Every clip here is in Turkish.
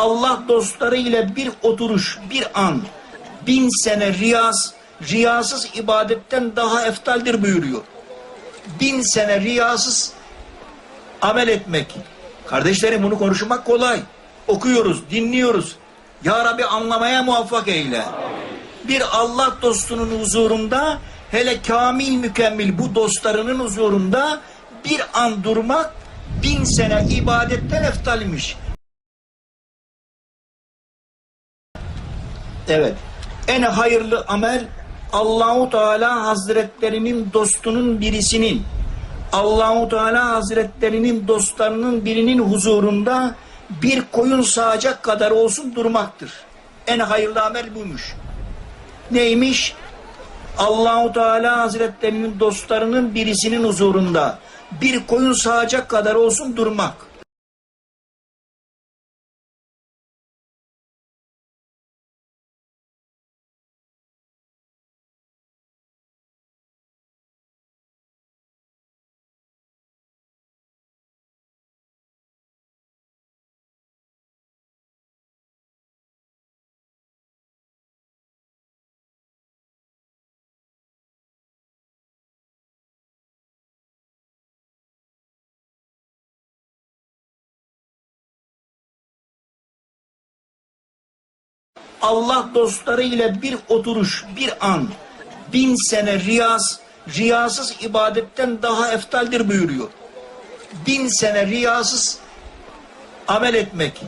Allah dostları ile bir oturuş, bir an, bin sene riyaz, riyasız ibadetten daha eftaldir buyuruyor. Bin sene riyasız amel etmek. Kardeşlerim bunu konuşmak kolay. Okuyoruz, dinliyoruz. Ya Rabbi anlamaya muvaffak eyle. Bir Allah dostunun huzurunda hele kamil mükemmel bu dostlarının huzurunda bir an durmak bin sene ibadetten eftalmiş. Evet. En hayırlı amel Allahu Teala Hazretlerinin dostunun birisinin Allahu Teala Hazretlerinin dostlarının birinin huzurunda bir koyun sağacak kadar olsun durmaktır. En hayırlı amel buymuş. Neymiş? Allahu Teala Hazretlerinin dostlarının birisinin huzurunda bir koyun sağacak kadar olsun durmak. Allah dostları ile bir oturuş, bir an, bin sene riyaz, riyasız ibadetten daha eftaldir buyuruyor. Bin sene riyasız amel etmek.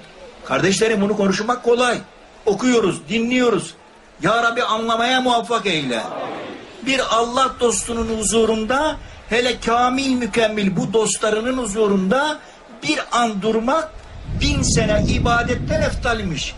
Kardeşlerim bunu konuşmak kolay. Okuyoruz, dinliyoruz. Ya Rabbi anlamaya muvaffak eyle. Bir Allah dostunun huzurunda hele kamil mükemmel bu dostlarının huzurunda bir an durmak bin sene ibadetten eftalmiş.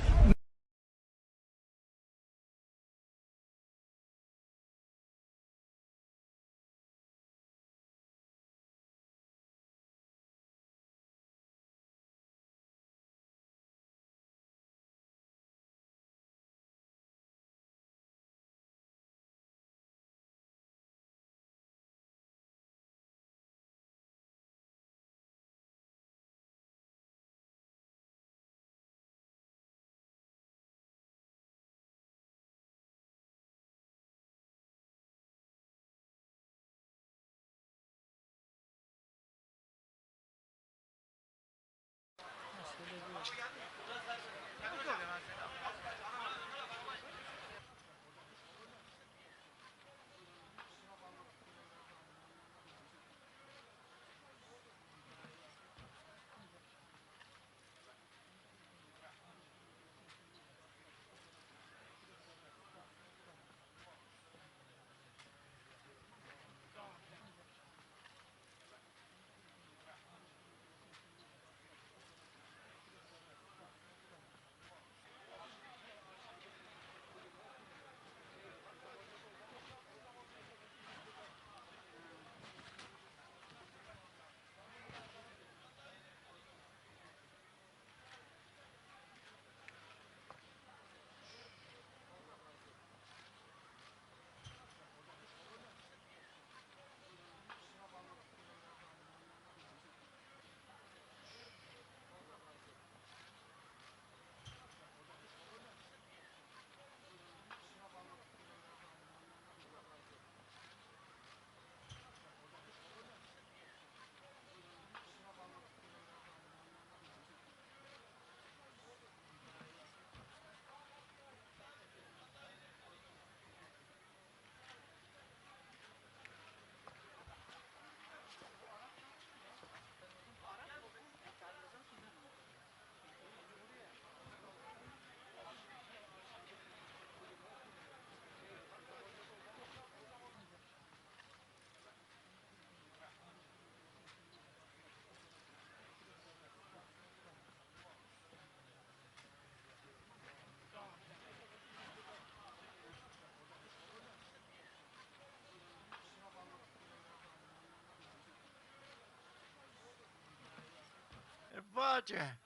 Fatiha.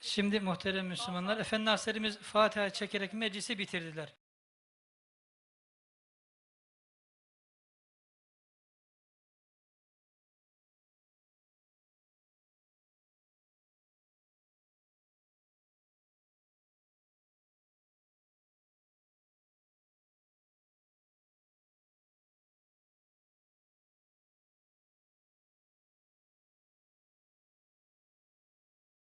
Şimdi muhterem Müslümanlar, Efendi Hazretlerimiz Fatiha çekerek meclisi bitirdiler.